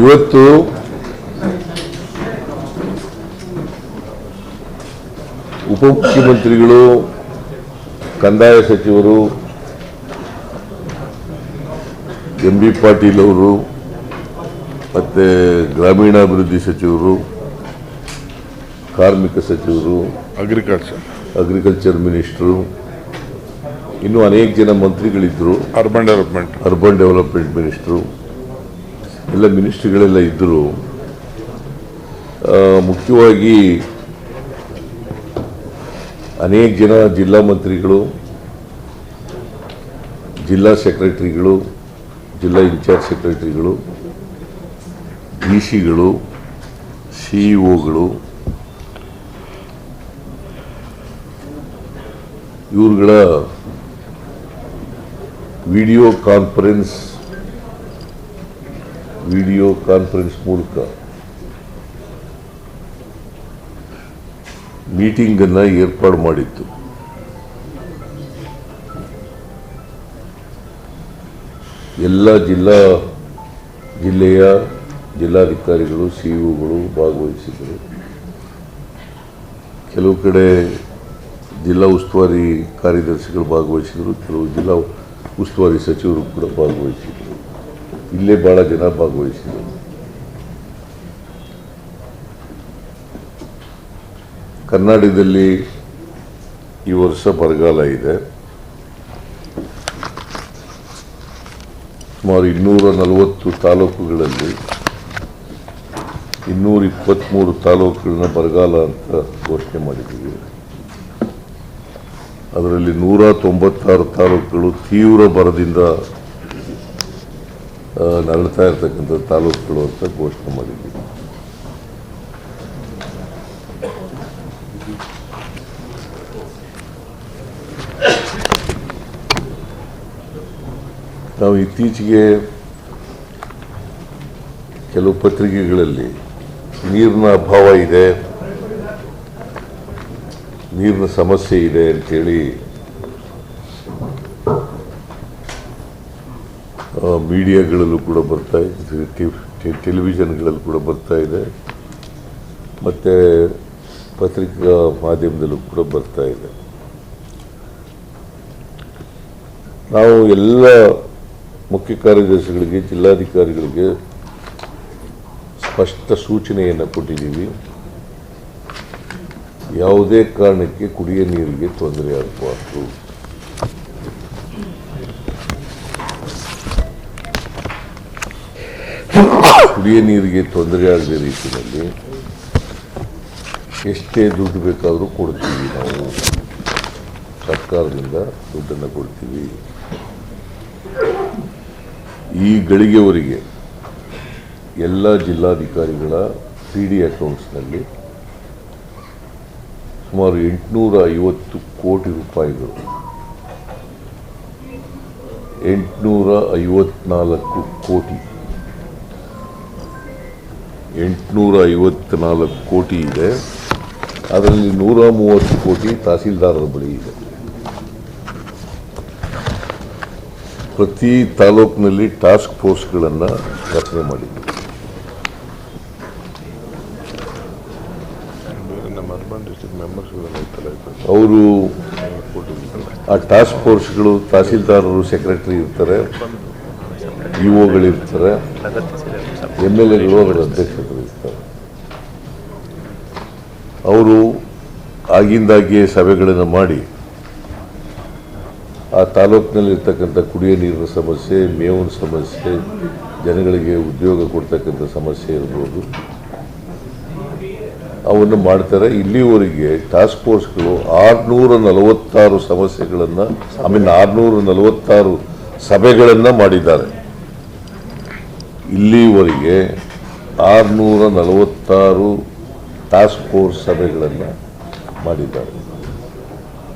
ಇವತ್ತು ಉಪಮುಖ್ಯಮಂತ್ರಿಗಳು ಕಂದಾಯ ಸಚಿವರು ಎಂ ಬಿ ಪಾಟೀಲ್ ಅವರು ಮತ್ತು ಗ್ರಾಮೀಣಾಭಿವೃದ್ಧಿ ಸಚಿವರು ಕಾರ್ಮಿಕ ಸಚಿವರು ಅಗ್ರಿಕಲ್ಚರ್ ಅಗ್ರಿಕಲ್ಚರ್ ಮಿನಿಸ್ಟ್ರು ಇನ್ನೂ ಅನೇಕ ಜನ ಮಂತ್ರಿಗಳಿದ್ದರು urban development urban development minister ಎಲ್ಲ ಮಿನಿಸ್ಟ್ರಿಗಳೆಲ್ಲ ಇದ್ದರು ಮುಖ್ಯವಾಗಿ ಅನೇಕ ಜನ ಜಿಲ್ಲಾ ಮಂತ್ರಿಗಳು, ಜಿಲ್ಲಾ ಸೆಕ್ರೆಟರಿಗಳು, ಜಿಲ್ಲಾ ಇನ್ಚಾರ್ಜ್ ಸೆಕ್ರೆಟರಿಗಳು, ಡಿ ಸಿಗಳು ಸಿಇಒಗಳು ಇವ್ರುಗಳ ವಿಡಿಯೋ ಕಾನ್ಫರೆನ್ಸ್ ವಿಡಿಯೋ ಕಾನ್ಫರೆನ್ಸ್ ಮೂಲಕ ಮೀಟಿಂಗ್ ಅನ್ನ ಏರ್ಪಾಡು ಮಾಡಿತ್ತು. ಎಲ್ಲ ಜಿಲ್ಲಾ ಜಿಲ್ಲೆಯ ಜಿಲ್ಲಾಧಿಕಾರಿಗಳು ಸಿಇಒಗಳು ಭಾಗವಹಿಸಿದರು ಕೆಲವು ಕಡೆ ಜಿಲ್ಲಾ ಉಸ್ತುವಾರಿ ಕಾರ್ಯದರ್ಶಿಗಳು ಭಾಗವಹಿಸಿದರು ಕೆಲವು ಜಿಲ್ಲಾ ಉಸ್ತುವಾರಿ ಸಚಿವರು ಕೂಡ ಭಾಗವಹಿಸಿದರು ಇಲ್ಲೇ ಬಹಳ ಜನ ಭಾಗವಹಿಸಿದರು. ಕರ್ನಾಟಕದಲ್ಲಿ ಈ ವರ್ಷ ಬರಗಾಲ ಇದೆ. ಸುಮಾರು ಇನ್ನೂರ ನಲವತ್ತು ತಾಲೂಕುಗಳಲ್ಲಿ ಇನ್ನೂರ ಇಪ್ಪತ್ತ್ಮೂರು ತಾಲೂಕುಗಳನ್ನ ಬರಗಾಲ ಅಂತ ಘೋಷಣೆ ಮಾಡಿದ್ದೀವಿ. ಅದರಲ್ಲಿ ನೂರ ತೊಂಬತ್ತಾರು ತಾಲೂಕುಗಳು ತೀವ್ರ ಬರದಿಂದ ನರಳ್ತಾ ಇರ್ತಕ್ಕಂಥ ತಾಲೂಕುಗಳು ಅಂತ ಘೋಷಣೆ ಮಾಡಿದ್ದೀವಿ ನಾವು ಇತ್ತೀಚೆಗೆ ಕೆಲವು ಪತ್ರಿಕೆಗಳಲ್ಲಿ ನೀರಿನ ಅಭಾವ ಇದೆ, ನೀರಿನ ಸಮಸ್ಯೆ ಇದೆ ಅಂತೇಳಿ ಮೀಡಿಯಾಗಳಲ್ಲೂ ಕೂಡ ಬರ್ತಾ ಇದೆ ಟೆಲಿವಿಷನ್ಗಳಲ್ಲೂ ಕೂಡ ಬರ್ತಾ ಇದೆ. ಮತ್ತು ಪತ್ರಿಕಾ ಮಾಧ್ಯಮದಲ್ಲೂ ಕೂಡ ಬರ್ತಾ ಇದೆ. ನಾವು ಎಲ್ಲ ಮುಖ್ಯ ಕಾರ್ಯದರ್ಶಿಗಳಿಗೆ, ಜಿಲ್ಲಾಧಿಕಾರಿಗಳಿಗೆ ಸ್ಪಷ್ಟ ಸೂಚನೆಯನ್ನು ಕೊಟ್ಟಿದ್ದೀವಿ. ಯಾವುದೇ ಕಾರಣಕ್ಕೆ ಕುಡಿಯ ನೀರಿಗೆ ತೊಂದರೆ ಆಗಬಾರ್ದು. ಕುಡಿಯ ನೀರಿಗೆ ತೊಂದರೆ ಆಗದ ರೀತಿಯಲ್ಲಿ ಎಷ್ಟೇ ದುಡ್ಡು ಬೇಕಾದರೂ ಕೊಡ್ತೀವಿ ನಾವು. ಸರ್ಕಾರದಿಂದ ದುಡ್ಡನ್ನು ಕೊಡ್ತೀವಿ. ಈ ಗಳಿಗೆವರೆಗೆ ಎಲ್ಲ ಜಿಲ್ಲಾಧಿಕಾರಿಗಳ ಪಿ ಡಿ ಅಕೌಂಟ್ಸ್ನಲ್ಲಿ ಸುಮಾರು ಎಂಟುನೂರ ಐವತ್ತು ಕೋಟಿ ರೂಪಾಯಿಗಳು. ಎಂಟುನೂರ ಐವತ್ನಾಲ್ಕು ಕೋಟಿ ಎಂಟುನೂರ ಐವತ್ನಾಲ್ಕು ಕೋಟಿ ಇದೆ. ಅದರಲ್ಲಿ ನೂರ ಮೂವತ್ತು ಕೋಟಿ ತಹಸೀಲ್ದಾರರ ಬಳಿ ಇದೆ. ಪ್ರತಿ ತಾಲೂಕಿನಲ್ಲಿ ಟಾಸ್ಕ್ ಫೋರ್ಸ್ಗಳನ್ನು ರಚನೆ ಮಾಡಿದ್ದೆ ಅವರು ಆ ಟಾಸ್ಕ್ ಫೋರ್ಸ್ಗಳು ತಹಸೀಲ್ದಾರರು, ಸೆಕ್ರೆಟರಿ ಇರ್ತಾರೆ. ಇಒಗಳಿರ್ತಾರೆ ಎಂ ಎಲ್ ಎಗಳು ಅದರ ಅಧ್ಯಕ್ಷರು ಇರ್ತಾರೆ ಅವರು ಆಗಿಂದಾಗಿಯೇ ಸಭೆಗಳನ್ನು ಮಾಡಿ ಆ ತಾಲೂಕಿನಲ್ಲಿರ್ತಕ್ಕಂಥ ಕುಡಿಯ ನೀರಿನ ಸಮಸ್ಯೆ, ಮೇವಿನ ಸಮಸ್ಯೆ, ಜನಗಳಿಗೆ ಉದ್ಯೋಗ ಕೊಡ್ತಕ್ಕಂಥ ಸಮಸ್ಯೆ ಇರ್ಬೋದು. ಅವನ್ನು ಮಾಡ್ತಾರೆ. ಇಲ್ಲಿವರೆಗೆ ಟಾಸ್ಕ್ ಫೋರ್ಸ್ಗಳು ಆರುನೂರ ನಲವತ್ತಾರು ಸಮಸ್ಯೆಗಳನ್ನು ಐ ಆರುನೂರ ನಲವತ್ತಾರು ಸಭೆಗಳನ್ನು ಮಾಡಿದ್ದಾರೆ. ಇಲ್ಲಿವರೆಗೆ ಆರುನೂರ ನಲವತ್ತಾರು ಟಾಸ್ಕ್ ಫೋರ್ಸ್ ಸಭೆಗಳನ್ನು ಮಾಡಿದ್ದಾರೆ.